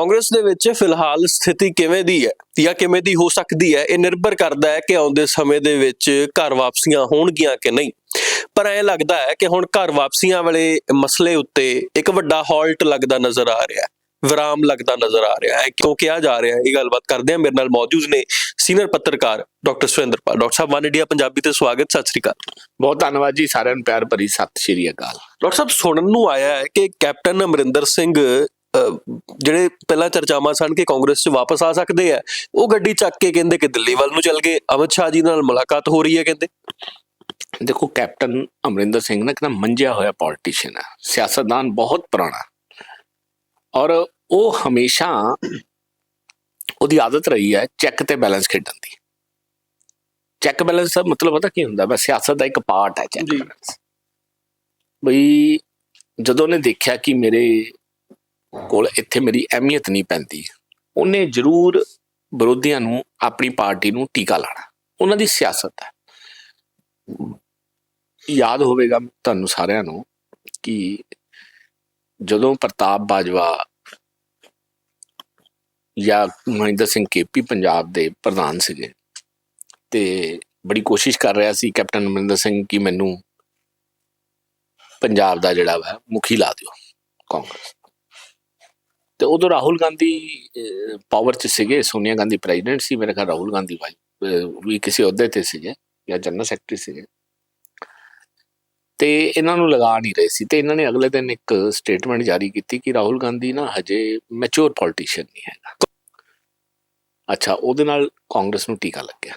ਕਾਂਗਰਸ ਦੇ ਵਿੱਚ ਫਿਲਹਾਲ ਸਥਿਤੀ ਕਿਵੇਂ ਦੀ ਹੈ ਜਾਂ ਕਿਵੇਂ ਦੀ ਹੋ ਸਕਦੀ ਹੈ ਇਹ ਨਿਰਭਰ ਕਰਦਾ ਹੈ ਕਿ ਆਉਂਦੇ ਸਮੇਂ ਦੇ ਵਿੱਚ ਘਰ ਵਾਪਸੀਆਂ ਹੋਣਗੀਆਂ ਕਿ ਨਹੀਂ। ਪਰ ਐ ਲੱਗਦਾ ਹੈ ਕਿ ਹੁਣ ਘਰ ਵਾਪਸੀਆਂ ਵਾਲੇ ਮਸਲੇ ਉੱਤੇ ਇੱਕ ਵੱਡਾ ਹਾਲਟ ਲੱਗਦਾ ਨਜ਼ਰ ਆ ਰਿਹਾ ਹੈ ਵਿਰਾਮ ਲੱਗਦਾ ਨਜ਼ਰ ਆ ਰਿਹਾ ਹੈ ਕਿਉਂ ਕਿਹਾ ਜਾ ਰਿਹਾ ਹੈ ਇਹ ਗੱਲਬਾਤ ਕਰਦੇ ਹਾਂ। ਮੇਰੇ ਨਾਲ ਮੌਜੂਦ ਨੇ ਸੀਨੀਅਰ ਪੱਤਰਕਾਰ doctor Surinderpal doctor Sahib one India Punjabi ਤੇ ਸਵਾਗਤ ਸਤਿ ਸ੍ਰੀ ਅਕਾਲ। ਬਹੁਤ ਧੰਨਵਾਦ ਜੀ ਸਾਰਿਆਂ ਨੂੰ ਪਿਆਰ ਭਰੀ ਸਤਿ ਸ਼੍ਰੀ ਅਕਾਲ। ਡਾਕਟਰ ਸਾਹਿਬ ਸੁਣਨ ਨੂੰ ਆਇਆ ਹੈ ਕਿ ਕੈਪਟਨ ਅਮਰਿੰਦਰ ਸਿੰਘ ਜਿਹੜੇ ਪਹਿਲਾਂ ਚਰਚਾਵਾਂ ਸਨ ਕਿ ਕਾਂਗਰਸ 'ਚ ਵਾਪਸ ਆ ਸਕਦੇ ਆ ਉਹ ਗੱਡੀ ਚੱਕ ਕੇ ਕਹਿੰਦੇ ਕਿ ਦਿੱਲੀ ਵੱਲ ਨੂੰ ਚੱਲ ਗਏ। ਅਮਿਤ ਸ਼ਾਹ ਜੀ ਨਾਲ ਮੁਲਾਕਾਤ ਹੋ ਰਹੀ ਹੈ ਕਹਿੰਦੇ। ਦੇਖੋ ਕੈਪਟਨ ਅਮਰਿੰਦਰ ਸਿੰਘ ਨਾ ਕਿਨਾ ਮੰਜਿਆ ਹੋਇਆ ਪੋਲੀਟੀਸ਼ੀਅਨ ਹੈ ਸਿਆਸਤਦਾਨ ਬਹੁਤ ਪੁਰਾਣਾ। ਔਰ ਉਹ ਹਮੇਸ਼ਾ ਉਹਦੀ ਆਦਤ ਰਹੀ ਹੈ ਚੈੱਕ ਤੇ ਬੈਲੈਂਸ ਖੇਡਣ ਦੀ। ਚੈੱਕ ਬੈਲੈਂਸ ਦਾ ਮਤਲਬ ਪਤਾ ਕੀ ਹੁੰਦਾ? ਬਸ ਸਿਆਸਤ ਦਾ ਇੱਕ ਪਾਰਟ ਹੈ ਚੈੱਕ ਬਈ ਜਦੋਂ ਨੇ ਦੇਖਿਆ ਕਿ ਮੇਰੇ ਕੋਲ ਇੱਥੇ ਮੇਰੀ ਅਹਿਮੀਅਤ ਨਹੀਂ ਪੈਂਦੀ। ਉਹਨੇ ਜ਼ਰੂਰ ਵਿਰੋਧੀਆਂ ਨੂੰ ਆਪਣੀ ਪਾਰਟੀ ਨੂੰ ਟੀਕਾ ਲਾਣਾ। ਉਹਨਾਂ ਦੀ ਸਿਆਸਤ ਹੈ। ਯਾਦ ਹੋਵੇਗਾ ਤੁਹਾਨੂੰ ਸਾਰਿਆਂ ਨੂੰ ਕਿ ਜਦੋਂ ਪ੍ਰਤਾਪ ਬਾਜਵਾ ਜਾਂ ਮਹਿੰਦਰ ਸਿੰਘ ਕੇਪੀ ਪੰਜਾਬ ਦੇ ਪ੍ਰਧਾਨ ਸੀਗੇ ਤੇ ਬੜੀ ਕੋਸ਼ਿਸ਼ ਕਰ ਰਿਹਾ ਸੀ ਕੈਪਟਨ ਅਮਰਿੰਦਰ ਸਿੰਘ ਕਿ ਮੈਨੂੰ ਪੰਜਾਬ ਦਾ ਜਿਹੜਾ ਵਾ ਮੁਖੀ ਲਾ ਦਿਓ ਕਾਂਗਰਸ। ਤੇ ਉਦੋਂ ਰਾਹੁਲ ਗਾਂਧੀ ਪਾਵਰ 'ਚ ਸੀਗੇ, ਸੋਨੀਆ ਗਾਂਧੀ ਪ੍ਰੈਜ਼ੀਡੈਂਟ ਸੀ, ਮੇਰੇ ਖਿਆਲ ਰਾਹੁਲ ਗਾਂਧੀ ਵਾਈ ਵੀ ਕਿਸੇ ਅਹੁਦੇ ਤੇ ਸੀਗੇ ਜਾਂ ਜਨਰਲ ਸੈਕਟਰੀ ਸੀਗੇ। ਤੇ ਇਹਨਾਂ ਨੂੰ ਲਗਾ ਨਹੀਂ ਰਹੇ ਸੀ ਤੇ ਇਹਨਾਂ ਨੇ ਅਗਲੇ ਦਿਨ ਇੱਕ ਸਟੇਟਮੈਂਟ ਜਾਰੀ ਕੀਤੀ ਕਿ ਰਾਹੁਲ ਗਾਂਧੀ ਨਾ ਹਜੇ ਮੈਚੁਰ ਪੋਲੀਟੀਸ਼ੀਅਨ ਨਹੀਂ ਹੈਗਾ। ਅੱਛਾ, ਉਹਦੇ ਨਾਲ ਕਾਂਗਰਸ ਨੂੰ ਟੀਕਾ ਲੱਗਿਆ।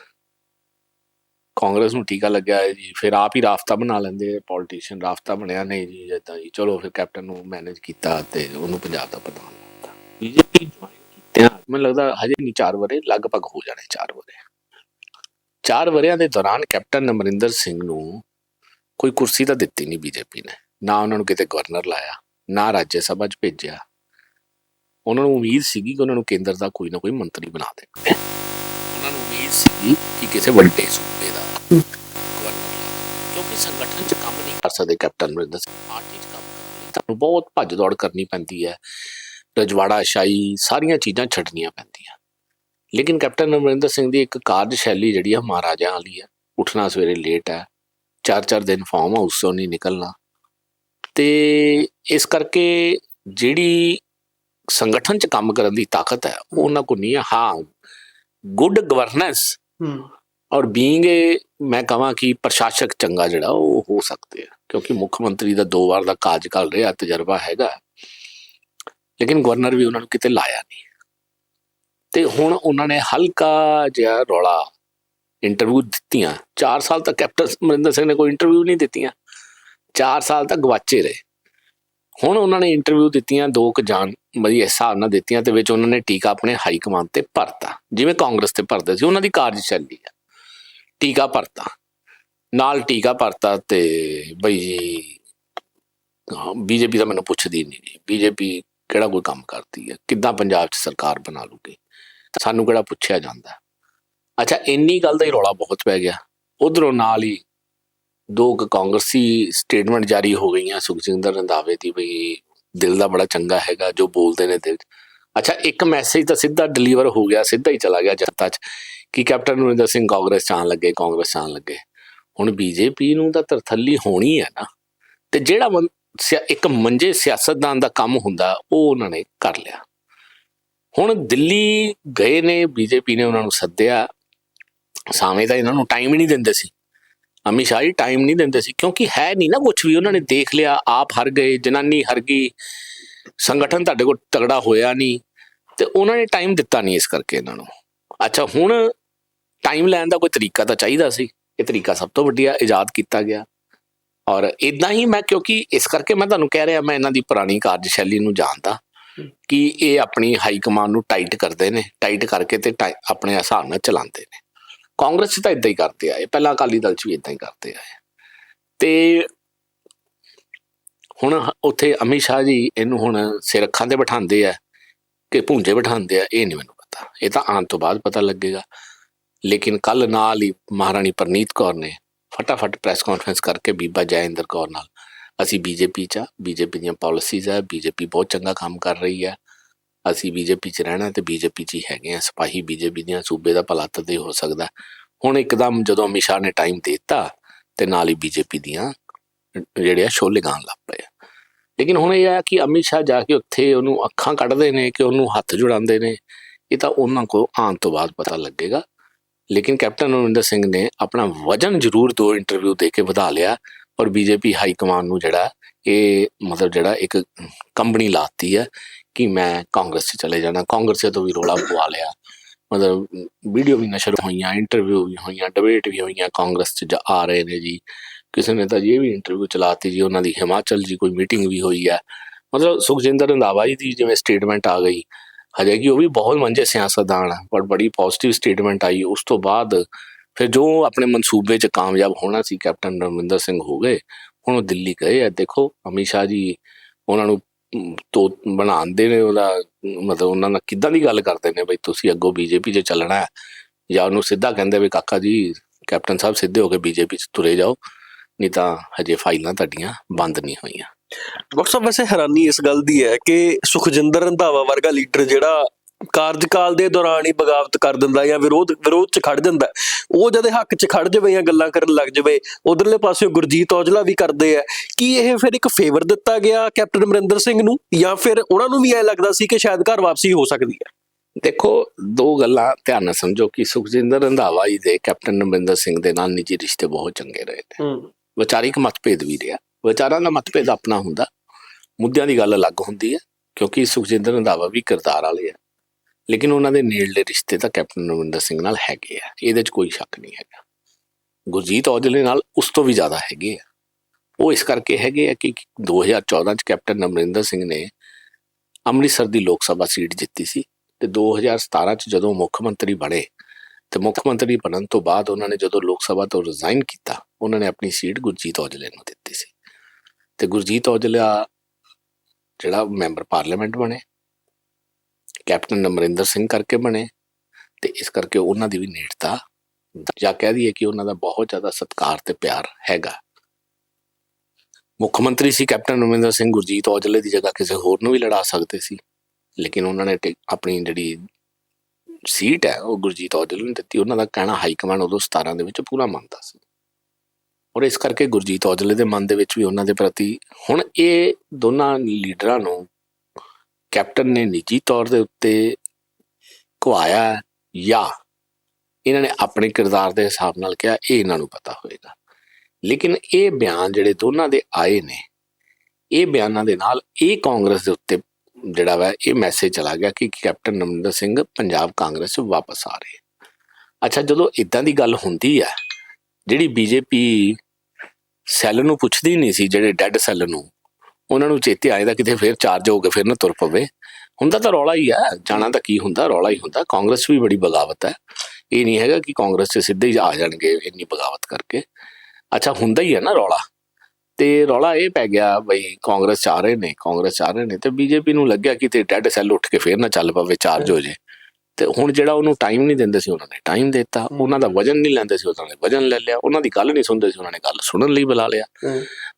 ਕਾਂਗਰਸ ਨੂੰ ਟੀਕਾ ਲੱਗਿਆ ਜੀ, ਫਿਰ ਆਪ ਹੀ ਰਾਫਤਾ ਬਣਾ ਲੈਂਦੇ ਪੋਲੀਟੀਸ਼ੀਅਨ ਰਾਫਤਾ ਬਣਿਆ ਨਹੀਂ ਜੀ ਇਦਾਂ ਜੀ ਚਲੋ ਫਿਰ ਕੈਪਟਨ ਨੂੰ ਮੈਨੇਜ ਕੀਤਾ ਤੇ ਉਹਨੂੰ ਪੰਜਾਬ ਦਾ ਪ੍ਰਧਾਨ ਬੀਜੇਪੀ ਜੁਆਇਨ ਕੀਤਾ ਮੈਨੂੰ ਲੱਗਦਾ ਹਜੇ ਨਹੀਂ 4 ਵਰੇ ਲਗਭਗ ਹੋ ਜਾਣੇ 4 ਵਰੇ ਚਾਰ ਵਰਿਆਂ ਦੇ ਦੌਰਾਨ ਕੈਪਟਨ ਅਮਰਿੰਦਰ ਸਿੰਘ ਨੂੰ ਕੋਈ ਕੁਰਸੀ ਤਾਂ ਦਿੱਤੀ ਨਹੀਂ ਬੀਜੇਪੀ ਨੇ। ਨਾ ਉਹਨਾਂ ਨੂੰ ਕਿਤੇ ਗਵਰਨਰ ਲਾਇਆ, ਨਾ ਰਾਜ ਸਭਾ 'ਚ ਭੇਜਿਆ। ਉਹਨਾਂ ਨੂੰ ਉਮੀਦ ਸੀਗੀ ਕਿ ਉਹਨਾਂ ਨੂੰ ਕੇਂਦਰ ਦਾ ਕੋਈ ਨਾ ਕੋਈ ਮੰਤਰੀ ਬਣਾ ਦੇਣਗੇ। ਉਹਨਾਂ ਨੂੰ ਉਮੀਦ ਸੀਗੀ ਕਿ ਕਿਸੇ ਵੱਡੇ ਸੂਬੇ ਦਾ ਗਵਰਨਰ ਕਿਉਂਕਿ ਸੰਗਠਨ 'ਚ ਕੰਮ ਨਹੀਂ ਕਰ ਸਕਦੇ ਕੈਪਟਨ ਅਮਰਿੰਦਰ ਸਿੰਘ। ਪਾਰਟੀ 'ਚ ਕੰਮ ਕਰਨ ਲਈ ਤੁਹਾਨੂੰ ਬਹੁਤ ਭੱਜ ਦੌੜ ਕਰਨੀ ਪੈਂਦੀ ਹੈ। ਰਜਵਾੜਾ ਸ਼ਾਹੀ ਸਾਰੀਆਂ ਚੀਜ਼ਾਂ ਛੱਡਣੀਆਂ ਪੈਂਦੀਆਂ। ਲੇਕਿਨ ਕੈਪਟਨ ਅਮਰਿੰਦਰ ਸਿੰਘ ਦੀ ਇੱਕ ਕਾਰਜਸ਼ੈਲੀ ਜਿਹੜੀ ਆ ਮਹਾਰਾਜਾ ਵਾਲੀ ਹੈ ਉੱਠਣਾ ਸਵੇਰੇ ਲੇਟ ਹੈ ਚਾਰ ਚਾਰ ਦਿਨ ਫਾਰਮ ਹਾਊਸ ਤੋਂ ਨਹੀਂ ਨਿਕਲਣਾ। ਤੇ ਇਸ ਕਰਕੇ ਜਿਹੜੀ ਸੰਗਠਨ 'ਚ ਕੰਮ ਕਰਨ ਦੀ ਤਾਕਤ ਹੈ ਉਹ ਉਹਨਾਂ ਕੋਲ ਨਹੀਂ ਹੈ ਹਾਂ ਗੁੱਡ ਗਵਰਨੈਂਸ ਔਰ ਬੀਇੰਗ ਏ ਮੈਂ ਕਹਾਂ ਕਿ ਪ੍ਰਸ਼ਾਸਕ ਚੰਗਾ ਜਿਹੜਾ ਉਹ ਹੋ ਸਕਦੇ ਆ। ਕਿਉਂਕਿ ਮੁੱਖ ਮੰਤਰੀ ਦਾ ਦੋ ਵਾਰ ਦਾ ਕਾਰਜਕਾਲ ਰਿਹਾ ਤਜਰਬਾ ਹੈਗਾ। ਲੇਕਿਨ ਗਵਰਨਰ ਵੀ ਉਹਨਾਂ ਨੂੰ ਕਿਤੇ ਲਾਇਆ ਨਹੀਂ। ਤੇ ਹੁਣ ਉਹਨਾਂ ਨੇ ਹਲਕਾ ਜਿਹਾ ਰੌਲਾ ਇੰਟਰਵਿਊ ਦਿੱਤੀਆਂ। 4 ਸਾਲ ਤੱਕ ਕੈਪਟਨ ਅਮਰਿੰਦਰ ਸਿੰਘ ਨੇ ਕੋਈ ਇੰਟਰਵਿਊ ਨਹੀਂ ਦਿੱਤੀਆਂ। 4 ਸਾਲ ਤੱਕ ਗਵਾਚੇ ਰਹੇ। ਹੁਣ ਉਹਨਾਂ ਨੇ ਇੰਟਰਵਿਊ ਦਿੱਤੀਆਂ, ਦੋ ਕੁ ਜਾਣ ਬਈ ਹਿਸਾਬ ਨਾਲ ਦਿੱਤੀਆਂ ਤੇ ਵਿੱਚ ਉਹਨਾਂ ਨੇ ਟੀਕਾ ਆਪਣੇ ਹਾਈ ਕਮਾਂਡ ਤੇ ਭਰਤਾ। ਜਿਵੇਂ ਕਾਂਗਰਸ ਤੇ ਭਰਦੇ ਸੀ, ਉਹਨਾਂ ਦੀ ਕਾਰਜਸ਼ੈਲੀ ਹੈ ਟੀਕਾ ਭਰਤਾ। ਨਾਲ ਟੀਕਾ ਭਰਤਾ ਤੇ ਬਈ ਜੀ ਬੀਜੇਪੀ ਦਾ ਮੈਨੂੰ ਪੁੱਛਦੀ ਨਹੀਂ। ਬੀਜੇਪੀ ਕਿਹੜਾ ਕੋਈ ਕੰਮ ਕਰਦੀ ਹੈ? ਕਿੱਦਾਂ ਪੰਜਾਬ 'ਚ ਸਰਕਾਰ ਬਣਾ ਲੂਗੀ? ਸਾਨੂੰ ਕਿਹੜਾ ਪੁੱਛਿਆ ਜਾਂਦਾ ਅੱਛਾ, ਇੰਨੀ ਗੱਲ ਦਾ ਹੀ ਰੌਲਾ ਬਹੁਤ ਪੈ ਗਿਆ। ਉਧਰੋਂ ਨਾਲ ਹੀ ਦੋ ਕਾਂਗਰਸੀ ਸਟੇਟਮੈਂਟ ਜਾਰੀ ਹੋ ਗਈਆਂ। ਸੁਖਜਿੰਦਰ ਰੰਧਾਵੇ ਦੀ ਵੀ ਦਿਲ ਦਾ ਬੜਾ ਚੰਗਾ ਹੈਗਾ, ਜੋ ਬੋਲਦੇ ਨੇ ਦਿਲ ਅੱਛਾ, ਇੱਕ ਮੈਸੇਜ ਤਾਂ ਸਿੱਧਾ ਡਿਲੀਵਰ ਹੋ ਗਿਆ, ਸਿੱਧਾ ਹੀ ਚਲਾ ਗਿਆ ਜਨਤਾ 'ਚ ਕਿ ਕੈਪਟਨ ਅਮਰਿੰਦਰ ਸਿੰਘ ਕਾਂਗਰਸ 'ਚ ਆਉਣ ਲੱਗੇ, ਕਾਂਗਰਸ 'ਚ ਆਉਣ ਲੱਗੇ। ਹੁਣ ਬੀਜੇਪੀ ਨੂੰ ਤਾਂ ਤਰਥੱਲੀ ਹੋਣੀ ਹੈ ਨਾ। ਤੇ ਜਿਹੜਾ ਮੰ- ਇੱਕ ਮੰਜੇ ਸਿਆਸਤਦਾਨ ਦਾ ਕੰਮ ਹੁੰਦਾ, ਉਹ ਉਹਨਾਂ ਨੇ ਕਰ ਲਿਆ। ਹੁਣ ਦਿੱਲੀ ਗਏ ਨੇ, ਬੀਜੇਪੀ ਨੇ ਉਹਨਾਂ ਨੂੰ ਸੱਦਿਆ। ਸਾਵੇਂ ਤਾਂ ਇਹਨਾਂ ਨੂੰ ਟਾਈਮ ਹੀ ਨਹੀਂ ਦਿੰਦੇ ਸੀ। ਅਮਿਤ ਸ਼ਾਹ ਹੀ ਟਾਈਮ ਨਹੀਂ ਦਿੰਦੇ ਸੀ, ਕਿਉਂਕਿ ਹੈ ਨਹੀਂ ਨਾ ਕੁਝ ਵੀ, ਉਹਨਾਂ ਨੇ ਦੇਖ ਲਿਆ, ਆਪ ਹਰ ਗਏ, ਜਨਾਨੀ ਹਰ ਗਈ, ਸੰਗਠਨ ਤੁਹਾਡੇ ਕੋਲ ਤਗੜਾ ਹੋਇਆ ਨਹੀਂ, ਤੇ ਉਹਨਾਂ ਨੇ ਟਾਈਮ ਦਿੱਤਾ ਨਹੀਂ ਇਸ ਕਰਕੇ ਇਹਨਾਂ ਨੂੰ। ਅੱਛਾ, ਹੁਣ ਟਾਈਮ ਲੈਣ ਦਾ ਕੋਈ ਤਰੀਕਾ ਤਾਂ ਚਾਹੀਦਾ ਸੀ। ਇਹ ਤਰੀਕਾ ਸਭ ਤੋਂ ਵੱਡੀਆ, ਇਜਾਦ ਕੀਤਾ ਗਿਆ। ਔਰ ਇਦਾਂ ਹੀ ਮੈਂ ਕਿਉਂਕਿ ਇਸ ਕਰਕੇ ਮੈਂ ਤੁਹਾਨੂੰ ਕਹਿ ਰਿਹਾ ਮੈਂ ਇਹਨਾਂ ਦੀ ਪੁਰਾਣੀ ਕਾਰਜਸ਼ੈਲੀ ਨੂੰ ਜਾਣਦਾ ਕਿ ਇਹ ਆਪਣੀ ਹਾਈ ਕਮਾਂਡ ਨੂੰ ਟਾਈਟ ਕਰਦੇ ਨੇ ਟਾਈਟ ਕਰਕੇ ਤੇ ਆਪਣੇ ਹਿਸਾਬ ਨਾਲ ਚਲਾਉਂਦੇ ਨੇ। ਕਾਂਗਰਸ 'ਚ ਤਾਂ ਇਦਾਂ ਹੀ ਕਰਦੇ ਆਏ ਪਹਿਲਾਂ ਅਕਾਲੀ ਦਲ 'ਚ ਵੀ ਇਦਾਂ ਹੀ ਕਰਦੇ ਆਏ। ਤੇ ਹੁਣ ਉੱਥੇ ਅਮਿਤ ਸ਼ਾਹ ਜੀ ਇਹਨੂੰ ਹੁਣ ਸਿਰ ਅੱਖਾਂ ਤੇ ਬਿਠਾਉਂਦੇ ਆ ਕਿ ਭੁੰਜੇ ਬਿਠਾਉਂਦੇ ਆ ਇਹ ਨਹੀਂ ਮੈਨੂੰ ਪਤਾ। ਇਹ ਤਾਂ ਆਉਣ ਤੋਂ ਬਾਅਦ ਪਤਾ ਲੱਗੇਗਾ। ਲੇਕਿਨ ਕੱਲ ਨਾਲ ਹੀ ਮਹਾਰਾਣੀ ਪ੍ਰਨੀਤ ਕੌਰ ਨੇ ਫਟਾਫਟ ਪ੍ਰੈਸ ਕਾਨਫਰੰਸ ਕਰਕੇ ਬੀਬਾ ਜੈਇੰਦਰ ਕੌਰ ਨਾਲ। ਅਸੀਂ ਬੀਜੇਪੀ ਚ ਬੀਜੇਪੀ ਦੀਆਂ ਪਾਲਿਸੀਜ਼ ਹੈ ਬੀਜੇਪੀ ਬਹੁਤ ਚੰਗਾ ਕੰਮ ਕਰ ਰਹੀ ਹੈ ਅਸੀਂ ਬੀਜੇਪੀ 'ਚ ਰਹਿਣਾ ਤੇ ਬੀਜੇਪੀ 'ਚ ਹੀ ਹੈਗੇ ਆ। ਸਿਪਾਹੀ ਬੀਜੇਪੀ ਦੀਆਂ ਸੂਬੇ ਦਾ ਭਲਾ ਤਦੇ ਹੋ ਸਕਦਾ। ਹੁਣ ਇੱਕਦਮ ਜਦੋਂ ਅਮਿਤ ਸ਼ਾਹ ਨੇ ਟਾਈਮ ਦਿੱਤਾ ਤੇ ਨਾਲ ਹੀ ਬੀਜੇਪੀ ਦੀਆਂ ਜਿਹੜੇ ਆ ਛੋਲੇ ਗਾਣ ਲੱਗ ਪਏ ਆ। ਲੇਕਿਨ ਹੁਣ ਇਹ ਆ ਕਿ ਅਮਿਤ ਸ਼ਾਹ ਜਾ ਕੇ ਉੱਥੇ ਉਹਨੂੰ ਅੱਖਾਂ ਕੱਢਦੇ ਨੇ ਕਿ ਉਹਨੂੰ ਹੱਥ ਜੁੜਾਉਂਦੇ ਨੇ, ਇਹ ਤਾਂ ਉਹਨਾਂ ਕੋ ਆਉਣ ਤੋਂ ਬਾਅਦ ਪਤਾ ਲੱਗੇਗਾ। ਲੇਕਿਨ ਕੈਪਟਨ ਅਮਰਿੰਦਰ ਸਿੰਘ ਨੇ ਆਪਣਾ ਵਜਨ ਜ਼ਰੂਰ ਦੋ ਇੰਟਰਵਿਊ ਦੇ ਕੇ ਵਧਾ ਲਿਆ ਔਰ ਬੀਜੇਪੀ ਹਾਈ ਕਮਾਂਡ ਨੂੰ ਜਿਹੜਾ ਇਹ ਮਤਲਬ ਜਿਹੜਾ ਇੱਕ ਕੰਪਨੀ ਲਾਤੀ ਹੈ ਕਿ ਮੈਂ ਕਾਂਗਰਸ 'ਚ ਚਲੇ ਜਾਣਾ। ਕਾਂਗਰਸ ਤੋਂ ਵੀ ਰੋਲਾ ਪਵਾ ਲਿਆ। ਮਤਲਬ ਵੀਡੀਓ ਵੀ ਨਸ਼ਰ ਹੋਈਆਂ ਇੰਟਰਵਿਊ ਵੀ ਹੋਈਆਂ ਡਿਬੇਟ ਵੀ ਹੋਈਆਂ ਕਾਂਗਰਸ 'ਚ ਜਾ ਆ ਰਹੇ ਨੇ ਜੀ। ਕਿਸੇ ਨੇ ਤਾਂ ਇਹ ਵੀ ਇੰਟਰਵਿਊ ਚਲਾਤੀ ਜੀ, ਉਹਨਾਂ ਦੀ ਹਿਮਾਚਲ ਜੀ ਕੋਈ ਮੀਟਿੰਗ ਵੀ ਹੋਈ ਹੈ। ਮਤਲਬ ਸੁਖਜਿੰਦਰ ਰੰਧਾਵਾ ਜੀ ਦੀ ਜਿਵੇਂ ਸਟੇਟਮੈਂਟ ਆ ਗਈ ਹਜੇ ਕਿ ਉਹ ਵੀ ਬਹੁਤ ਮੰਜੇ ਸਿਆਸਤਦਾਨ ਆ ਪਰ ਬੜੀ ਪੋਜ਼ਿਟਿਵ ਸਟੇਟਮੈਂਟ ਆਈ ਉਸ ਤੋਂ ਬਾਅਦ ਫਿਰ ਜੋ ਆਪਣੇ ਮਨਸੂਬੇ 'ਚ ਕਾਮਯਾਬ ਹੋਣਾ ਸੀ ਕੈਪਟਨ ਰਮਿੰਦਰ ਸਿੰਘ ਹੋ ਗਏ ਹੁਣ ਉਹ ਦਿੱਲੀ ਗਏ ਆ ਦੇਖੋ ਅਮਿਤ ਸ਼ਾਹ ਜੀ ਉਹਨਾਂ ਨੂੰ ਅਮ, ਤੋ ਬਣਾਉਂਦੇ ਨੇ ਉਹਦਾ ਮਤਲਬ ਉਹਨਾਂ ਨਾਲ ਕਿੱਦਾਂ ਦੀ ਗੱਲ ਕਰਦੇ ਨੇ ਬਈ ਤੁਸੀਂ ਅੱਗੋਂ ਬੀਜੇਪੀ 'ਚ ਚੱਲਣਾ ਹੈ ਜਾਂ ਉਹਨੂੰ ਸਿੱਧਾ ਕਹਿੰਦੇ ਵੀ ਕਾਕਾ ਜੀ ਕੈਪਟਨ ਸਾਹਿਬ ਸਿੱਧੇ ਹੋ ਕੇ ਬੀਜੇਪੀ 'ਚ ਤੁਰੇ ਜਾਓ ਨਹੀਂ ਤਾਂ ਹਜੇ ਫਾਈਲਾਂ ਤੁਹਾਡੀਆਂ ਬੰਦ ਨਹੀਂ ਹੋਈਆਂ ਡਾਕਟਰ ਸਾਹਿਬ ਵੈਸੇ ਹੈਰਾਨੀ ਇਸ ਗੱਲ ਦੀ ਹੈ ਕਿ ਸੁਖਜਿੰਦਰ ਰੰਧਾਵਾ ਵਰਗਾ ਲੀਡਰ ਜਿਹੜਾ ਕਾਰਜਕਾਲ ਦੇ ਦੌਰਾਨ ਹੀ ਬਗਾਵਤ ਕਰ ਦਿੰਦਾ ਜਾਂ ਵਿਰੋਧ ਵਿਰੋਧ ਚ ਖੜ ਜਾਂਦਾ ਉਹ ਜਦੇ ਹੱਕ ਚ ਖੜ ਜਾਵੇ ਜਾਂ ਗੱਲਾਂ ਕਰਨ ਲੱਗ ਜਾਵੇ ਉਧਰਲੇ ਪਾਸੇ ਗੁਰਜੀਤ ਔਜਲਾ ਵੀ ਕਰਦੇ ਆ ਕੀ ਇਹ ਫਿਰ ਇੱਕ ਫੇਵਰ ਦਿੱਤਾ ਗਿਆ ਕੈਪਟਨ ਅਮਰਿੰਦਰ ਸਿੰਘ ਨੂੰ ਜਾਂ ਫਿਰ ਉਹਨਾਂ ਨੂੰ ਵੀ ਐ ਲੱਗਦਾ ਸੀ ਕਿ ਸ਼ਾਇਦ ਘਰ ਵਾਪਸੀ ਹੋ ਸਕਦੀ ਹੈ? ਦੇਖੋ ਦੋ ਗੱਲਾਂ ਧਿਆਨ ਨਾਲ ਸਮਝੋ ਕਿ ਸੁਖਜਿੰਦਰ ਰੰਧਾਵਾ ਜੀ ਦੇ ਕੈਪਟਨ ਅਮਰਿੰਦਰ ਸਿੰਘ ਦੇ ਨਾਲ ਨਿੱਜੀ ਰਿਸ਼ਤੇ ਬਹੁਤ ਚੰਗੇ ਰਹੇ ਹੂੰ। ਵਿਚਾਰਿਕ ਮਤਭੇਦ ਵੀ ਰਿਹਾ। ਵਿਚਾਰਾਂ ਦਾ ਮਤਭੇਦ ਆਪਣਾ ਹੁੰਦਾ। ਮੁੱਦਿਆਂ ਦੀ ਗੱਲ ਅਲੱਗ ਹੁੰਦੀ ਹੈ, ਕਿਉਂਕਿ ਸੁਖਜਿੰਦਰ ਰੰਧਾਵਾ ਵੀ ਕਿਰਦਾਰ ਵਾਲੇ ਆ ਲੇਕਿਨ ਉਹਨਾਂ ਦੇ ਨੇੜਲੇ ਰਿਸ਼ਤੇ ਤਾਂ ਕੈਪਟਨ ਅਮਰਿੰਦਰ ਸਿੰਘ ਨਾਲ ਹੈਗੇ ਆ, ਇਹਦੇ 'ਚ ਕੋਈ ਸ਼ੱਕ ਨਹੀਂ ਹੈਗਾ। ਗੁਰਜੀਤ ਔਜਲੇ ਨਾਲ ਉਸ ਤੋਂ ਵੀ ਜ਼ਿਆਦਾ ਹੈਗੇ ਆ। ਉਹ ਇਸ ਕਰਕੇ ਹੈਗੇ ਆ ਕਿ 2014 'ਚ ਕੈਪਟਨ ਅਮਰਿੰਦਰ ਸਿੰਘ ਨੇ ਅੰਮ੍ਰਿਤਸਰ ਦੀ ਲੋਕ ਸਭਾ ਸੀਟ ਜਿੱਤੀ ਸੀ ਤੇ 2017 'ਚ ਜਦੋਂ ਮੁੱਖ ਮੰਤਰੀ ਬਣੇ, ਤੇ ਮੁੱਖ ਮੰਤਰੀ ਬਣਨ ਤੋਂ ਬਾਅਦ ਉਹਨਾਂ ਨੇ ਜਦੋਂ ਲੋਕ ਸਭਾ ਤੋਂ ਰਿਜ਼ਾਈਨ ਕੀਤਾ, ਉਹਨਾਂ ਨੇ ਆਪਣੀ ਸੀਟ ਗੁਰਜੀਤ ਔਜਲੇ ਨੂੰ ਦਿੱਤੀ। ਤੇ ਗੁਰਜੀਤ ਔਜਲਾ ਜਿਹੜਾ ਮੈਂਬਰ ਪਾਰਲੀਮੈਂਟ ਬਣੇ, ਕੈਪਟਨ ਅਮਰਿੰਦਰ ਸਿੰਘ ਕਰਕੇ ਬਣੇ ਤੇ ਇਸ ਕਰਕੇ ਉਹਨਾਂ ਦੀ ਵੀ ਨੇੜਤਾ ਜਾਂ ਕਹਿ ਦਈਏ ਕਿ ਉਹਨਾਂ ਦਾ ਬਹੁਤ ਜ਼ਿਆਦਾ ਸਤਿਕਾਰ ਤੇ ਪਿਆਰ ਹੈਗਾ। ਮੁੱਖ ਮੰਤਰੀ ਸੀ ਕੈਪਟਨ ਅਮਰਿੰਦਰ ਸਿੰਘ, ਗੁਰਜੀਤ ਔਜਲੇ ਦੀ ਜਗ੍ਹਾ ਕਿਸੇ ਹੋਰ ਨੂੰ ਵੀ ਲੜਾ ਸਕਦੇ ਸੀ, ਲੇਕਿਨ ਉਹਨਾਂ ਨੇ ਟਿਕ- ਆਪਣੀ ਜਿਹੜੀ ਸੀਟ ਹੈ ਉਹ ਗੁਰਜੀਤ ਔਜਲੇ ਨੂੰ ਦਿੱਤੀ, ਉਹਨਾਂ ਦਾ ਕਹਿਣਾ ਹਾਈ ਕਮਾਂਡ ਉਦੋਂ 17 ਦੇ ਵਿੱਚ ਪੂਰਾ ਮੰਨਦਾ ਸੀ। ਔਰ ਇਸ ਕਰਕੇ ਗੁਰਜੀਤ ਔਜਲੇ ਦੇ ਮਨ ਦੇ ਵਿੱਚ ਵੀ ਉਹਨਾਂ ਦੇ ਪ੍ਰਤੀ ਹੁਣ ਇਹ ਦੋਨਾਂ ਲੀਡਰਾਂ ਨੂੰ ਕੈਪਟਨ ਨੇ ਨਿੱਜੀ ਤੌਰ ਦੇ ਉੱਤੇ ਕੁਆਇਆ ਜਾਂ ਇਹਨਾਂ ਨੇ ਆਪਣੇ ਕਿਰਦਾਰ ਦੇ ਹਿਸਾਬ ਨਾਲ ਕਿਹਾ, ਇਹ ਇਹਨਾਂ ਨੂੰ ਪਤਾ ਹੋਏਗਾ। ਲੇਕਿਨ ਇਹ ਬਿਆਨ ਜਿਹੜੇ ਦੋਨਾਂ ਦੇ ਆਏ ਨੇ, ਇਹ ਬਿਆਨਾਂ ਦੇ ਨਾਲ ਇਹ ਕਾਂਗਰਸ ਦੇ ਉੱਤੇ ਜਿਹੜਾ ਵਾ, ਇਹ ਮੈਸੇਜ ਚਲਾ ਗਿਆ ਕਿ ਕੈਪਟਨ ਅਮਰਿੰਦਰ ਸਿੰਘ ਪੰਜਾਬ ਕਾਂਗਰਸ ਵਾਪਸ ਆ ਰਹੇ ਅੱਛਾ, ਜਦੋਂ ਇਦਾਂ ਦੀ ਗੱਲ ਹੁੰਦੀ ਹੈ ਜਿਹੜੀ ਬੀਜੇਪੀ ਸੈੱਲ ਨੂੰ ਪੁੱਛਦੀ ਨਹੀਂ ਸੀ, ਜਿਹੜੇ ਡੈੱਡ ਸੈੱਲ ਨੂੰ, ਉਹਨਾਂ ਨੂੰ ਚੇਤੇ ਆਏਦਾ ਕਿਤੇ ਫੇਰ ਚਾਰਜ ਹੋ ਕੇ ਫਿਰ ਨਾ ਤੁਰ ਪਵੇ। ਹੁੰਦਾ ਤਾਂ ਰੌਲਾ ਹੀ ਹੈ ਜਾਣਾ ਤਾਂ ਕੀ ਹੁੰਦਾ, ਰੌਲਾ ਹੀ ਹੁੰਦਾ। ਕਾਂਗਰਸ ਵੀ ਬੜੀ ਬਗਾਵਤ ਹੈ। ਇਹ ਨਹੀਂ ਹੈਗਾ ਕਿ ਕਾਂਗਰਸ 'ਚ ਸਿੱਧੇ ਹੀ ਆ ਜਾਣਗੇ, ਇੰਨੀ ਬਗਾਵਤ ਕਰਕੇ। ਅੱਛਾ, ਹੁੰਦਾ ਹੀ ਹੈ ਨਾ ਰੌਲਾ। ਤੇ ਰੌਲਾ ਇਹ ਪੈ ਗਿਆ ਬਈ ਕਾਂਗਰਸ ਚਾਹ ਰਹੇ ਨੇ, ਕਾਂਗਰਸ ਚਾਹ ਰਹੇ ਨੇ ਤੇ ਬੀਜੇਪੀ ਨੂੰ ਲੱਗਿਆ ਕਿ ਤੇ ਡੈਡ ਸੈੱਲ ਉੱਠ ਕੇ ਫੇਰ ਨਾ ਚੱਲ ਪਵੇ, ਚਾਰਜ ਹੋ ਜੇ। ਤੇ ਹੁਣ ਜਿਹੜਾ ਉਹਨੂੰ ਟਾਈਮ ਨਹੀਂ ਦਿੰਦੇ ਸੀ ਉਹਨਾਂ ਨੇ ਟਾਈਮ ਦਿੱਤਾ ਉਹਨਾਂ ਦਾ ਵਜਨ ਨਹੀਂ ਲੈਂਦੇ ਸੀ ਉਹਨਾਂ ਨੇ ਵਜਨ ਲੈ ਲਿਆ ਉਹਨਾਂ ਦੀ ਗੱਲ ਨਹੀਂ ਸੁਣਦੇ ਸੀ ਉਹਨਾਂ ਨੇ ਗੱਲ ਸੁਣਨ ਲਈ ਬੁਲਾ ਲਿਆ।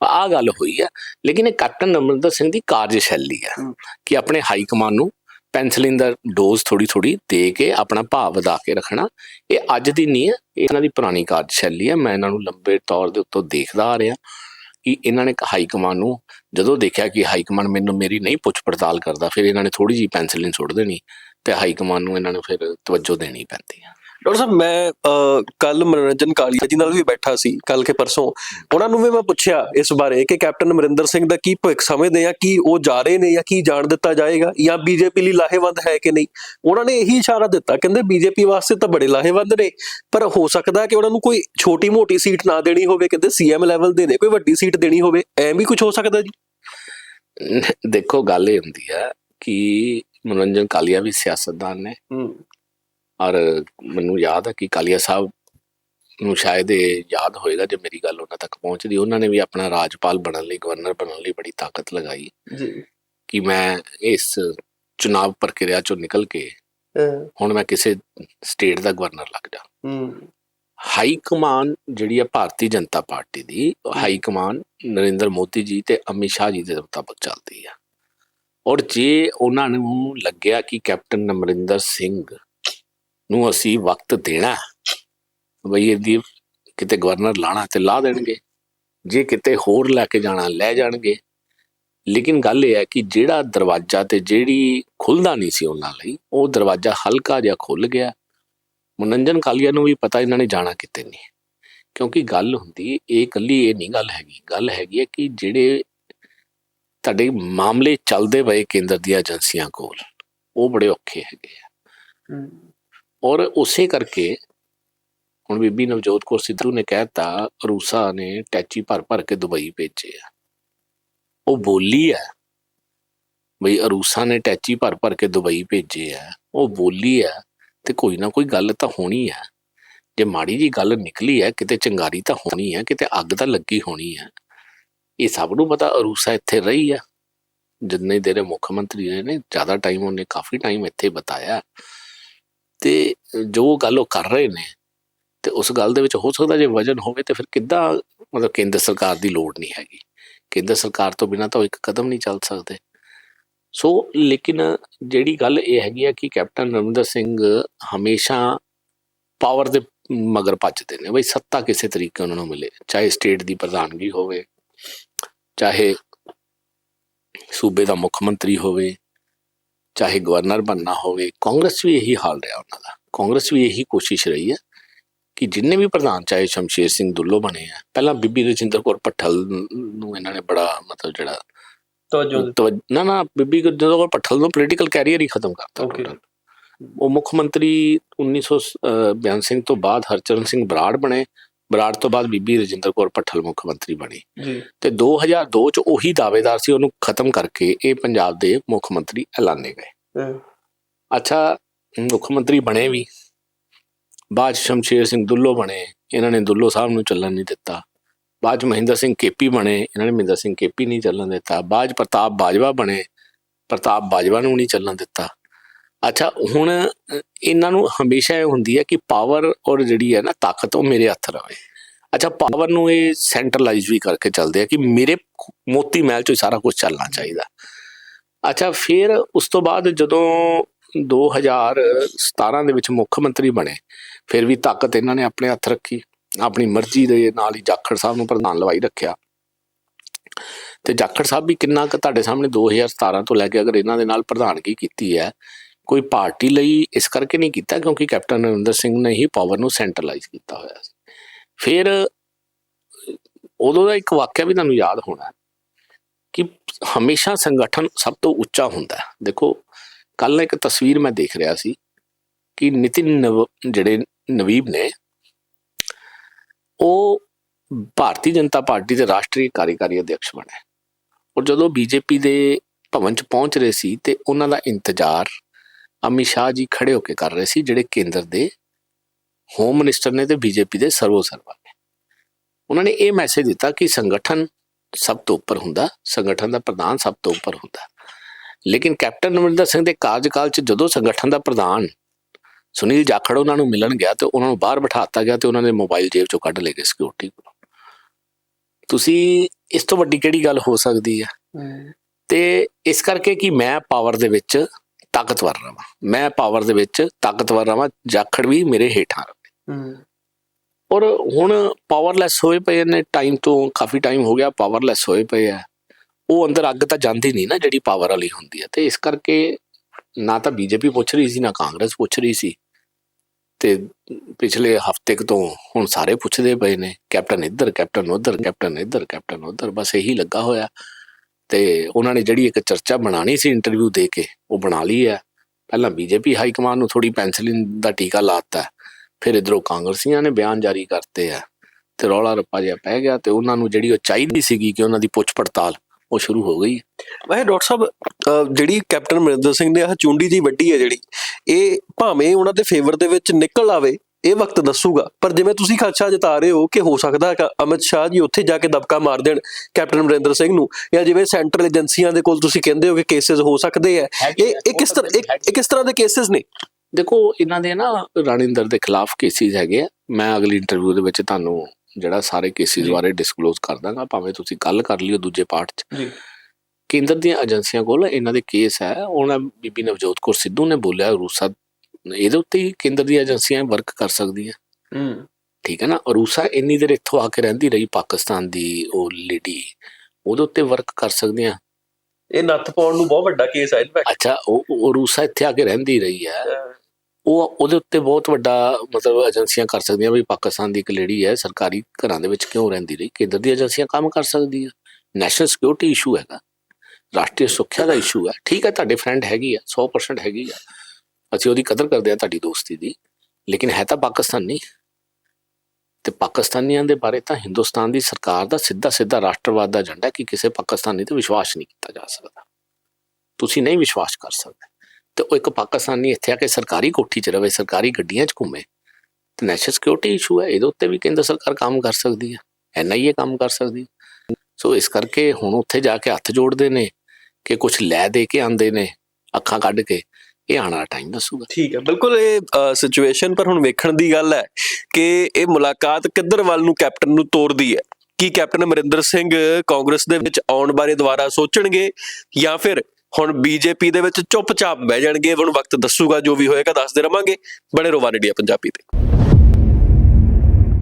ਆਹ ਗੱਲ ਹੋਈ ਹੈ ਲੇਕਿਨ ਇਹ ਕੈਪਟਨ ਅਮਰਿੰਦਰ ਸਿੰਘ ਦੀ ਕਾਰਜਸ਼ੈਲੀ ਹਮ। ਕਿ ਆਪਣੇ ਹਾਈ ਕਮਾਂਡ ਨੂੰ ਪੈਨਸਲਿਨ ਦਾ ਡੋਜ਼ ਥੋੜੀ ਥੋੜੀ ਦੇ ਕੇ ਆਪਣਾ ਭਾਵ ਵਧਾ ਕੇ ਰੱਖਣਾ ਇਹ ਅੱਜ ਦੀ ਨਹੀਂ ਹੈ ਇਹ ਇਹਨਾਂ ਦੀ ਪੁਰਾਣੀ ਕਾਰਜਸ਼ੈਲੀ ਹੈ ਮੈਂ ਇਹਨਾਂ ਨੂੰ ਲੰਬੇ ਤੌਰ ਦੇ ਉੱਤੋਂ ਦੇਖਦਾ ਆ ਰਿਹਾ ਕਿ ਇਹਨਾਂ ਨੇ ਹਾਈ ਕਮਾਂਡ ਨੂੰ ਜਦੋਂ ਦੇਖਿਆ ਕਿ ਹਾਈ ਕਮਾਂਡ ਮੈਨੂੰ ਮੇਰੀ ਨਹੀਂ ਪੁੱਛ ਪੜਤਾਲ ਕਰਦਾ ਫਿਰ ਇਹਨਾਂ ਨੇ ਥੋੜੀ ਜਿਹੀ ਪੈਨਸਲਿਨ ਸੁੱਟ ਦੇਣੀ। ਤੇ ਹਾਈ ਕਮਾਂਡ ਨੂੰ ਇਹਨਾਂ ਨੂੰ ਫਿਰ ਤਵੱਜੋ ਦੇਣੀ ਪੈਂਦੀ ਹੈ ਡਾਕਟਰ ਸਾਹਿਬ ਮੈਂ ਕੱਲ ਮਨੋਰੰਜਨ ਕਾਲੀਆ ਜੀ ਨਾਲ ਵੀ ਬੈਠਾ ਸੀ ਕੱਲ ਕੇ ਪਰਸੋਂ। ਉਹਨਾਂ ਨੂੰ ਵੀ ਮੈਂ ਪੁੱਛਿਆ ਇਸ ਬਾਰੇ ਕਿ ਕੈਪਟਨ ਅਮਰਿੰਦਰ ਸਿੰਘ ਦਾ ਕੀ ਭਵਿੱਖ ਸਮਝਦੇ ਆ ਕਿ ਉਹ ਜਾ ਰਹੇ ਨੇ ਜਾਂ ਕੀ ਜਾਣ ਦਿੱਤਾ ਜਾਏਗਾ ਜਾਂ ਬੀਜੇਪੀ ਲਈ ਲਾਹੇਵੰਦ ਹੈ ਕਿ ਨਹੀਂ? ਉਹਨਾਂ ਨੇ ਇਹੀ ਇਸ਼ਾਰਾ ਦਿੱਤਾ ਕਹਿੰਦੇ ਬੀਜੇਪੀ ਵਾਸਤੇ ਤਾਂ ਬੜੇ ਲਾਹੇਵੰਦ ਨੇ ਪਰ ਹੋ ਸਕਦਾ ਕਿ ਉਹਨਾਂ ਨੂੰ ਕੋਈ ਛੋਟੀ ਮੋਟੀ ਸੀਟ ਨਾ ਦੇਣੀ ਹੋਵੇ ਕਹਿੰਦੇ ਸੀਐਮ ਲੈਵਲ ਦੇ ਨੇ ਕੋਈ ਵੱਡੀ ਸੀਟ ਦੇਣੀ ਹੋਵੇ ਐ ਵੀ ਕੁਝ ਹੋ ਸਕਦਾ ਜੀ? ਦੇਖੋ ਗੱਲ ਇਹ ਹੁੰਦੀ ਹੈ ਕਿ ਮਨੋਰੰਜਨ ਕਾਲੀਆ ਵੀ ਸਿਆਸਤਦਾਨ ਨੇ। ਔਰ ਮੈਨੂੰ ਯਾਦ ਹੈ ਕਿ ਕਾਲੀਆ ਸਾਹਿਬ ਨੂੰ ਸ਼ਾਇਦ ਇਹ ਯਾਦ ਹੋਏਗਾ ਜੇ ਮੇਰੀ ਗੱਲ ਉਹਨਾਂ ਤੱਕ ਪਹੁੰਚਦੀ। ਉਹਨਾਂ ਨੇ ਵੀ ਆਪਣਾ ਰਾਜਪਾਲ ਬਣਨ ਲਈ ਗਵਰਨਰ ਬਣਨ ਲਈ ਬੜੀ ਤਾਕਤ ਲਗਾਈ। ਜੀ। ਕਿ ਮੈਂ ਇਸ ਚੁਣਾਵ ਪ੍ਰਕਿਰਿਆ ਚੋਂ ਨਿਕਲ ਕੇ ਹੁਣ ਮੈਂ ਕਿਸੇ ਸਟੇਟ ਦਾ ਗਵਰਨਰ ਲੱਗ ਜਾ। ਹਾਈ ਕਮਾਨ ਜਿਹੜੀ ਹੈ ਭਾਰਤੀ ਜਨਤਾ ਪਾਰਟੀ ਦੀ ਹਾਈ ਕਮਾਨ ਨਰਿੰਦਰ ਮੋਦੀ ਜੀ ਤੇ ਅਮਿਤ ਸ਼ਾਹ ਜੀ ਦੇ ਮੁਤਾਬਕ ਚੱਲਦੀ ਹੈ ਔਰ ਜੇ ਉਹਨਾਂ ਨੂੰ ਲੱਗਿਆ ਕਿ ਕੈਪਟਨ ਅਮਰਿੰਦਰ ਸਿੰਘ ਨੂੰ ਅਸੀਂ ਵਕਤ ਦੇਣਾ ਬਈ ਇਹਦੀ ਕਿਤੇ ਗਵਰਨਰ ਲਾਣਾ ਤੇ ਲਾ ਦੇਣਗੇ, ਜੇ ਕਿਤੇ ਹੋਰ ਲੈ ਕੇ ਜਾਣਾ, ਲੈ ਜਾਣਗੇ। ਲੇਕਿਨ ਗੱਲ ਇਹ ਹੈ ਕਿ ਜਿਹੜਾ ਦਰਵਾਜ਼ਾ ਤੇ ਜਿਹੜੀ ਖੁੱਲਦਾ ਨਹੀਂ ਸੀ ਉਹਨਾਂ ਲਈ, ਉਹ ਦਰਵਾਜ਼ਾ ਹਲਕਾ ਜਿਹਾ ਖੁੱਲ ਗਿਆ। ਮਨੋਰੰਜਨ ਕਾਲੀਆ ਨੂੰ ਵੀ ਪਤਾ ਇਹਨਾਂ ਨੇ ਜਾਣਾ ਕਿਤੇ ਨਹੀਂ। ਕਿਉਂਕਿ ਗੱਲ ਹੁੰਦੀ, ਇਹ ਇਕੱਲੀ ਇਹ ਨਹੀਂ ਗੱਲ ਹੈਗੀ। ਗੱਲ ਹੈਗੀ ਹੈ ਕਿ ਜਿਹੜੇ ਤੁਹਾਡੇ ਮਾਮਲੇ ਚੱਲਦੇ ਪਏ ਕੇਂਦਰ ਦੀਆਂ ਏਜੰਸੀਆਂ ਕੋਲ। ਉਹ ਬੜੇ ਔਖੇ ਹੈਗੇ ਆ। ਔਰ ਉਸੇ ਕਰਕੇ ਹੁਣ ਬੀਬੀ ਨਵਜੋਤ ਕੌਰ ਸਿੱਧੂ ਨੇ ਕਹਿਤਾ ਰੂਸਾ ਨੇ ਟੈਚੀ ਭਰ ਭਰ ਕੇ ਦੁਬਈ ਭੇਜੇ ਆ। ਉਹ ਬੋਲੀ ਹੈ ਬਈ ਅਰੂਸਾ ਨੇ ਟੈਚੀ ਭਰ ਭਰ ਕੇ ਦੁਬਈ ਭੇਜੇ ਆ। ਉਹ ਬੋਲੀ ਹੈ ਤੇ ਕੋਈ ਨਾ ਕੋਈ ਗੱਲ ਤਾਂ ਹੋਣੀ ਹੈ ਜੇ ਮਾੜੀ ਜੀ ਗੱਲ ਨਿਕਲੀ ਹੈ ਕਿਤੇ ਚੰਗਾਰੀ ਤਾਂ ਹੋਣੀ ਹੈ ਕਿਤੇ ਅੱਗ ਤਾਂ ਲੱਗੀ ਹੋਣੀ ਹੈ ਇਹ ਸਭ ਨੂੰ ਪਤਾ, ਅਰੂਸਾ ਇੱਥੇ ਰਹੀ ਆ। ਜਿੰਨੇ ਦੇਰੇ ਮੁੱਖ ਮੰਤਰੀ ਰਹੇ ਨੇ, ਜ਼ਿਆਦਾ ਟਾਈਮ ਉਹਨੇ, ਕਾਫੀ ਟਾਈਮ ਇੱਥੇ ਬਤਾਇਆ। ਤੇ ਜੋ ਗੱਲ ਉਹ ਕਰ ਰਹੇ ਨੇ, ਤੇ ਉਸ ਗੱਲ ਦੇ ਵਿੱਚ ਹੋ ਸਕਦਾ ਜੇ ਵਜਨ ਹੋਵੇ, ਤੇ ਫਿਰ ਕਿੱਦਾਂ ਮਤਲਬ ਕੇਂਦਰ ਸਰਕਾਰ ਦੀ ਲੋੜ ਨਹੀਂ ਹੈਗੀ। ਕੇਂਦਰ ਸਰਕਾਰ ਤੋਂ ਬਿਨਾਂ ਤਾਂ ਉਹ ਇੱਕ ਕਦਮ ਨਹੀਂ ਚੱਲ ਸਕਦੇ। ਸੋ ਲੇਕਿਨ ਜਿਹੜੀ ਗੱਲ ਇਹ ਹੈਗੀ ਆ ਕਿ ਕੈਪਟਨ ਅਮਰਿੰਦਰ ਸਿੰਘ ਹਮੇਸ਼ਾ ਪਾਵਰ ਦੇ ਮਗਰ ਭੱਜਦੇ ਨੇ। ਬਈ ਸੱਤਾ ਕਿਸੇ ਤਰੀਕੇ ਉਹਨਾਂ ਨੂੰ ਮਿਲੇ, ਚਾਹੇ ਸਟੇਟ ਦੀ ਪ੍ਰਧਾਨਗੀ ਹੋਵੇ ਚਾਹੇ ਸੂਬੇ ਦਾ ਮੁੱਖ ਮੰਤਰੀ ਹੋਵੇ ਚਾਹੇ ਗਵਰਨਰ ਬਣਨਾ ਹੋਵੇ ਕਾਂਗਰਸ ਵੀ ਇਹੀ ਹਾਲ ਰਿਹਾ ਉਹਨਾਂ ਦਾ। ਕਾਂਗਰਸ ਵੀ ਇਹੀ ਕੋਸ਼ਿਸ਼ ਰਹੀ ਹੈ ਕਿ ਜਿੰਨੇ ਵੀ ਪ੍ਰਧਾਨ ਚਾਹੇ ਸ਼ਮਸ਼ੇਰ ਸਿੰਘ ਦੁੱਲੋ ਬਣੇ ਆ ਪਹਿਲਾਂ ਬੀਬੀ ਰਜਿੰਦਰ ਕੌਰ ਪੱਠਲ ਨੂੰ ਇਹਨਾਂ ਨੇ ਬੜਾ ਮਤਲਬ ਜਿਹੜਾ ਤਵੱਜ- ਨਾ ਨਾ ਬੀਬੀ ਰਜਿੰਦਰ ਕੌਰ ਪੱਠਲ ਨੂੰ ਪੋਲੀਟੀਕਲ ਕੈਰੀਅਰ ਹੀ ਖਤਮ ਕਰਤਾ। ਉਹ ਮੁੱਖ ਮੰਤਰੀ 1982 ਤੋਂ ਬਾਅਦ ਹਰਚਰਨ ਸਿੰਘ ਬਰਾੜ ਬਣੇ ਬਰਾੜ ਤੋਂ ਬਾਅਦ ਬੀਬੀ ਰਜਿੰਦਰ ਕੌਰ ਪੱਠਲ ਮੁੱਖ ਮੰਤਰੀ ਬਣੀ। ਤੇ 2002 ਚ ਉਹੀ ਦਾਅਵੇਦਾਰ ਸੀ ਉਹਨੂੰ ਖਤਮ ਕਰਕੇ ਇਹ ਪੰਜਾਬ ਦੇ ਮੁੱਖ ਮੰਤਰੀ ਐਲਾਨੇ ਗਏ। ਅੱਛਾ ਮੁੱਖ ਮੰਤਰੀ ਬਣੇ ਵੀ। ਬਾਅਦ ਸ਼ਮਸ਼ੇਰ ਸਿੰਘ ਦੁੱਲੋ ਬਣੇ ਇਹਨਾਂ ਨੇ ਦੁੱਲੋ ਸਾਹਿਬ ਨੂੰ ਚੱਲਣ ਨਹੀਂ ਦਿੱਤਾ। ਬਾਅਦ ਮਹਿੰਦਰ ਸਿੰਘ ਕੇਪੀ ਬਣੇ ਇਹਨਾਂ ਨੇ ਮਹਿੰਦਰ ਸਿੰਘ ਕੇਪੀ ਨਹੀਂ ਚੱਲਣ ਦਿੱਤਾ। ਬਾਅਦ ਪ੍ਰਤਾਪ ਬਾਜਵਾ ਬਣੇ ਪ੍ਰਤਾਪ ਬਾਜਵਾ ਨੂੰ ਨਹੀਂ ਚੱਲਣ ਦਿੱਤਾ। ਅੱਛਾ, ਹੁਣ ਇਹਨਾਂ ਨੂੰ ਹਮੇਸ਼ਾ ਇਹ ਹੁੰਦੀ ਹੈ ਕਿ ਪਾਵਰ ਔਰ ਜਿਹੜੀ ਹੈ ਨਾ ਤਾਕਤ ਉਹ ਮੇਰੇ ਹੱਥ ਰਵੇ। ਅੱਛਾ ਪਾਵਰ ਨੂੰ ਇਹ ਸੈਂਟਰਲਾਈਜ਼ ਵੀ ਕਰਕੇ ਚੱਲਦੇ ਆ ਕਿ ਮੇਰੇ ਮੋਤੀ ਮਹਿਲ ਚੋਂ ਹੀ ਸਾਰਾ ਕੁਝ ਚੱਲਣਾ ਚਾਹੀਦਾ। ਅੱਛਾ, ਫਿਰ ਉਸ ਤੋਂ ਬਾਅਦ ਜਦੋਂ 2017 ਦੇ ਵਿੱਚ ਮੁੱਖ ਮੰਤਰੀ ਬਣੇ, ਫਿਰ ਵੀ ਤਾਕਤ ਇਹਨਾਂ ਨੇ ਆਪਣੇ ਹੱਥ ਰੱਖੀ। ਆਪਣੀ ਮਰਜ਼ੀ ਦੇ ਨਾਲ ਹੀ ਜਾਖੜ ਸਾਹਿਬ ਨੂੰ ਪ੍ਰਧਾਨ ਲਵਾਈ ਰੱਖਿਆ। ਤੇ ਜਾਖੜ ਸਾਹਿਬ ਵੀ ਕਿੰਨਾ ਕੁ ਤੁਹਾਡੇ ਸਾਹਮਣੇ 2017 ਤੋਂ ਲੈ ਕੇ ਅਗਰ ਇਹਨਾਂ ਦੇ ਨਾਲ ਪ੍ਰਧਾਨਗੀ ਕੀਤੀ ਹੈ ਕੋਈ ਪਾਰਟੀ ਲਈ ਇਸ ਕਰਕੇ ਨਹੀਂ ਕੀਤਾ ਕਿਉਂਕਿ ਕੈਪਟਨ ਅਮਰਿੰਦਰ ਸਿੰਘ ਨੇ ਹੀ ਪਾਵਰ ਨੂੰ ਸੈਂਟਰਲਾਈਜ਼ ਕੀਤਾ ਹੋਇਆ ਸੀ। ਫਿਰ ਉਦੋਂ ਦਾ ਇੱਕ ਵਾਕਿਆ ਵੀ ਤੁਹਾਨੂੰ ਯਾਦ ਹੋਣਾ ਕਿ ਹਮੇਸ਼ਾ ਸੰਗਠਨ ਸਭ ਤੋਂ ਉੱਚਾ ਹੁੰਦਾ ਹੈ। ਦੇਖੋ ਕੱਲ ਇੱਕ ਤਸਵੀਰ ਮੈਂ ਦੇਖ ਰਿਹਾ ਸੀ ਕਿ ਨਿਤਿਨ ਨਵ- ਜਿਹੜੇ ਨਵੀਬ ਨੇ, ਉਹ ਭਾਰਤੀ ਜਨਤਾ ਪਾਰਟੀ ਦੇ ਰਾਸ਼ਟਰੀ ਕਾਰਜਕਾਰੀ ਅਧਿਕਸ਼ ਬਣੇ। ਔਰ ਜਦੋਂ ਬੀਜੇਪੀ ਦੇ ਭਵਨ ਚ ਪਹੁੰਚ ਰਹੇ ਸੀ ਤੇ ਉਹਨਾਂ ਦਾ ਇੰਤਜ਼ਾਰ ਅਮਿਤ ਸ਼ਾਹ ਜੀ ਖੜੇ ਹੋ ਕੇ ਕਰ ਰਹੇ ਸੀ ਜਿਹੜੇ ਕੇਂਦਰ ਦੇ ਹੋਮ ਮਿਨਿਸਟਰ ਨੇ ਤੇ ਬੀਜੇਪੀ ਦੇ ਸਰਵੋ ਸਰਵਾ ਨੇ। ਉਹਨਾਂ ਨੇ ਇਹ ਮੈਸੇਜ ਦਿੱਤਾ ਕਿ ਸੰਗਠਨ ਸਭ ਤੋਂ ਉੱਪਰ ਹੁੰਦਾ ਸੰਗਠਨ ਦਾ ਪ੍ਰਧਾਨ ਸਭ ਤੋਂ ਉੱਪਰ ਹੁੰਦਾ। ਲੇਕਿਨ ਕੈਪਟਨ ਅਮਰਿੰਦਰ ਸਿੰਘ ਦੇ ਕਾਰਜਕਾਲ 'ਚ ਜਦੋਂ ਸੰਗਠਨ ਦਾ ਪ੍ਰਧਾਨ ਸੁਨੀਲ ਜਾਖੜ ਉਹਨਾਂ ਨੂੰ ਮਿਲਣ ਗਿਆ ਤੇ ਉਹਨਾਂ ਨੂੰ ਬਾਹਰ ਬਿਠਾਤਾ ਗਿਆ ਤੇ ਉਹਨਾਂ ਦੇ ਮੋਬਾਈਲ ਜੇਬ 'ਚੋਂ ਕੱਢ ਲਏ ਗਏ ਸਿਕਿਉਰਿਟੀ ਕੋਲ। ਤੁਸੀਂ ਇਸ ਤੋਂ ਵੱਡੀ ਕਿਹੜੀ ਗੱਲ ਹੋ ਸਕਦੀ ਹੈ? ਤੇ ਇਸ ਕਰਕੇ ਕਿ ਮੈਂ ਪਾਵਰ ਦੇ ਵਿੱਚ ਤਾਕਤਵਰ ਰਵਾਂ। ਮੈਂ ਪਾਵਰ ਦੇ ਵਿੱਚ ਤਾਕਤਵਰ ਰਵਾਂ ਜਾਖੜ ਵੀ ਮੇਰੇ ਹੇਠਾਂ ਰਹੇ ਔਰ ਹੁਣ ਪਾਵਰਲੈਸ ਹੋਏ ਪਏ ਨੇ ਟਾਈਮ ਤੋਂ ਕਾਫੀ ਟਾਈਮ ਹੋ ਗਿਆ ਪਾਵਰਲੈਸ ਹੋਏ ਪਏ ਆ। ਉਹ ਅੰਦਰ ਅੱਗ ਤਾਂ ਜਾਂਦੀ ਨਹੀਂ ਨਾ ਜਿਹੜੀ ਪਾਵਰ ਵਾਲੀ ਹੁੰਦੀ ਹੈ ਤੇ ਇਸ ਕਰਕੇ ਨਾ ਤਾਂ ਬੀਜੇਪੀ ਪੁੱਛ ਰਹੀ ਸੀ ਨਾ ਕਾਂਗਰਸ ਪੁੱਛ ਰਹੀ ਸੀ। ਤੇ ਪਿਛਲੇ ਹਫ਼ਤੇ ਤੋਂ ਹੁਣ ਸਾਰੇ ਪੁੱਛਦੇ ਪਏ ਨੇ ਕੈਪਟਨ ਇੱਧਰ ਕੈਪਟਨ ਉੱਧਰ ਕੈਪਟਨ ਇੱਧਰ ਕੈਪਟਨ ਉੱਧਰ ਬਸ ਇਹੀ ਲੱਗਾ ਹੋਇਆ। ਤੇ ਉਹਨਾਂ ਨੇ ਜਿਹੜੀ ਇੱਕ ਚਰਚਾ ਬਣਾਣੀ ਸੀ ਇੰਟਰਵਿਊ ਦੇ ਕੇ, ਉਹ ਬਣਾ ਲਈ ਹੈ। ਪਹਿਲਾਂ ਬੀਜੇਪੀ ਹਾਈ ਕਮਾਂਡ ਨੂੰ ਥੋੜੀ ਪੈਨਸਲਿਨ ਦਾ ਟੀਕਾ ਲਾਤਾ ਫਿਰ ਇਧਰੋਂ ਕਾਂਗਰਸੀਆਂ ਨੇ ਬਿਆਨ ਜਾਰੀ ਕਰਤੇ ਆ ਤੇ ਰੌਲਾ ਰੱਪਾ ਜਿਹਾ ਪੈ ਗਿਆ ਤੇ ਉਹਨਾਂ ਨੂੰ ਜਿਹੜੀ ਉਹ ਚਾਹੀਦੀ ਸੀਗੀ ਕਿ ਉਹਨਾਂ ਦੀ ਪੁੱਛ ਪੜਤਾਲ, ਉਹ ਸ਼ੁਰੂ ਹੋ ਗਈ। ਵੈਸੇ ਡਾਕਟਰ ਸਾਹਿਬ ਜਿਹੜੀ ਕੈਪਟਨ ਅਮਰਿੰਦਰ ਸਿੰਘ ਨੇ ਆਹ ਚੁੰਡੀ ਜੀ ਵੱਡੀ ਹੈ ਜਿਹੜੀ, ਇਹ ਭਾਵੇਂ ਉਹਨਾਂ ਦੇ ਫੇਵਰ ਦੇ ਵਿੱਚ ਨਿਕਲ ਆਵੇ ਇਹ ਵਕਤ ਦੱਸੂਗਾ। ਪਰ ਜਿਵੇਂ ਤੁਸੀਂ ਖਦਸ਼ਾ ਜਤਾ ਰਹੇ ਹੋ ਕਿ ਹੋ ਸਕਦਾ ਹੈ ਕਿ ਅਮਿਤ ਸ਼ਾਹ ਜੀ ਉੱਥੇ ਜਾ ਕੇ ਦਬਕਾ ਮਾਰ ਦੇਣ ਕੈਪਟਨ ਅਮਰਿੰਦਰ ਸਿੰਘ ਨੂੰ ਜਾਂ ਜਿਵੇਂ ਸੈਂਟਰਲ ਏਜੰਸੀਆਂ ਦੇ ਕੋਲ ਤੁਸੀਂ ਕਹਿੰਦੇ ਹੋ ਕਿ ਕੇਸਿਸ ਹੋ ਸਕਦੇ ਆ ਇਹ ਇਹ ਕਿਸ ਤਰ੍ਹਾਂ ਇਹ- ਕਿਸ ਤਰ੍ਹਾਂ ਦੇ ਕੇਸਿਸ ਨੇ? ਦੇਖੋ ਇਹਨਾਂ ਦੇ ਨਾ ਰਾਣਿੰਦਰ ਦੇ ਖਿਲਾਫ ਕੇਸਿਸ ਹੈਗੇ ਆ। ਮੈਂ ਅਗਲੀ ਇੰਟਰਵਿਊ ਦੇ ਵਿੱਚ ਤੁਹਾਨੂੰ ਜਿਹੜਾ ਸਾਰੇ ਕੇਸਿਸ। ਬਾਰੇ ਡਿਸਕਲੋਜ਼ ਕਰ ਦਾਂਗਾ ਭਾਵੇਂ ਤੁਸੀਂ ਕੱਲ ਕਰ ਲਿਓ ਦੂਜੇ ਪਾਰਟ 'ਚ। ਜੀ। ਕੇਂਦਰ ਦੀਆਂ ਏਜੰਸੀਆਂ ਕੋਲ ਇਹਨਾਂ ਦੇ ਕੇਸ ਹੈ। ਉਹਨਾਂ ਬੀਬੀ ਨਵਜੋਤ ਕੌਰ ਸਿੱਧੂ ਨੇ ਬੋਲਿਆ ਰੂਸਾ ਇਹਦੇ ਉੱਤੇ ਹੀ ਕੇਂਦਰ ਦੀਆਂ ਏਜੰਸੀਆਂ ਵਰਕ ਕਰ ਸਕਦੀਆਂ। ਹੂੰ। ਠੀਕ ਹੈ ਨਾ? ਰੂਸਾ ਇੰਨੀ ਦੇਰ ਇੱਥੋਂ ਆ ਕੇ ਰਹਿੰਦੀ ਰਹੀ ਪਾਕਿਸਤਾਨ ਦੀ ਉਹ ਲੇਡੀ। ਉਹਦੇ ਉੱਤੇ ਵਰਕ ਕਰ ਸਕਦੀਆਂ। ਇਹ ਨੱਥ ਪਾਉਣ ਨੂੰ ਬਹੁਤ ਵੱਡਾ ਕੇਸ ਹੈ ਇਨਫੈਕਟ ਅੱਛਾ ਉਹ ਉਹ ਰੂਸਾ ਇੱਥੇ ਆ ਕੇ ਰਹਿੰਦੀ ਰਹੀ ਹੈ। ਉਹ ਉਹਦੇ ਉੱਤੇ ਬਹੁਤ ਵੱਡਾ ਮਤਲਬ ਏਜੰਸੀਆਂ ਕਰ ਸਕਦੀਆਂ ਵੀ ਪਾਕਿਸਤਾਨ ਦੀ ਇੱਕ ਲੇਡੀ ਹੈ ਸਰਕਾਰੀ ਘਰਾਂ ਦੇ ਵਿੱਚ ਕਿਉਂ ਰਹਿੰਦੀ ਰਹੀ? ਕੇਂਦਰ ਦੀ ਏਜੰਸੀਆਂ ਕੰਮ ਕਰ ਸਕਦੀਆਂ। ਨੈਸ਼ਨਲ ਸਿਕਿਉਰਿਟੀ ਇਸ਼ੂ ਹੈਗਾ। ਰਾਸ਼ਟਰੀ ਸੁਰੱਖਿਆ ਦਾ ਇਸ਼ੂ ਹੈ। ਠੀਕ ਹੈ ਤੁਹਾਡੇ ਫਰੈਂਡ ਹੈਗੀ ਆ 100% ਹੈਗੀ ਆ। ਅਸੀਂ ਉਹਦੀ ਕਦਰ ਕਰਦੇ ਆ ਤੁਹਾਡੀ ਦੋਸਤੀ ਦੀ, ਲੇਕਿਨ ਹੈ ਤਾਂ ਪਾਕਿਸਤਾਨੀ। ਤੇ ਪਾਕਿਸਤਾਨੀਆਂ ਦੇ ਬਾਰੇ ਤਾਂ ਹਿੰਦੁਸਤਾਨ ਦੀ ਸਰਕਾਰ ਦਾ ਸਿੱਧਾ ਸਿੱਧਾ ਰਾਸ਼ਟਰਵਾਦ ਦਾ ਏਜੰਡਾ ਕਿ ਕਿਸੇ ਪਾਕਿਸਤਾਨੀ ਤੇ ਵਿਸ਼ਵਾਸ ਨਹੀਂ ਕੀਤਾ ਜਾ ਸਕਦਾ। ਤੁਸੀਂ ਨਹੀਂ ਵਿਸ਼ਵਾਸ ਕਰ ਸਕਦੇ। ਤੇ ਉਹ ਇੱਕ ਪਾਕਿਸਤਾਨੀ ਇੱਥੇ ਆ ਕੇ ਸਰਕਾਰੀ ਕੋਠੀ 'ਚ ਰਵੇ, ਸਰਕਾਰੀ ਗੱਡੀਆਂ 'ਚ ਘੁੰਮੇ। ਤੇ ਨੈਸ਼ਨਲ ਸਿਕਿਉਰਿਟੀ ਇਸ਼ੂ ਹੈ, ਇਹਦੇ ਉੱਤੇ ਵੀ ਕੇਂਦਰ ਸਰਕਾਰ ਕੰਮ ਕਰ ਸਕਦੀ ਹੈ ਐਨਆਈਏ ਕੰਮ ਕਰ ਸਕਦੀ ਹੈ। ਸੋ ਇਸ ਕਰਕੇ ਹੁਣ ਉੱਥੇ ਜਾ ਕੇ ਹੱਥ ਜੋੜਦੇ ਨੇ, ਕਿ ਕੁਝ ਲੈ ਦੇ ਕੇ ਆਂਦੇ ਨੇ, ਅੱਖਾਂ ਕੱਢ ਕੇ। ਇਹ ਆਉਣ ਵਾਲਾ ਟਾਈਮ ਦੱਸੂਗਾ। ਠੀਕ ਹੈ, ਬਿਲਕੁਲ ਇਹ ਸਿਚੁਏਸ਼ਨ ਪਰ ਹੁਣ ਵੇਖਣ ਦੀ ਗੱਲ ਹੈ ਕਿ ਇਹ ਮੁਲਾਕਾਤ ਕਿੱਧਰ ਵੱਲ ਨੂੰ ਕੈਪਟਨ ਨੂੰ ਤੋਰਦੀ ਹੈ? ਕੀ ਕੈਪਟਨ ਅਮਰਿੰਦਰ ਸਿੰਘ ਕਾਂਗਰਸ ਦੇ ਵਿੱਚ ਆਉਣ ਬਾਰੇ ਦੁਬਾਰਾ ਸੋਚਣਗੇ ਜਾਂ ਫਿਰ ਹੁਣ ਬੀਜੇਪੀ ਦੇ ਵਿੱਚ ਚੁੱਪਚਾਪ ਬਹਿ ਜਾਣਗੇ? ਹੁਣ ਵਕਤ ਦੱਸੂਗਾ ਜੋ ਵੀ ਹੋਏਗਾ, ਦੱਸਦੇ ਰਵਾਂਗੇ। ਬਣੇ ਰੋ ਵਨ ਇੰਡੀਆ ਪੰਜਾਬੀ ਤੇ।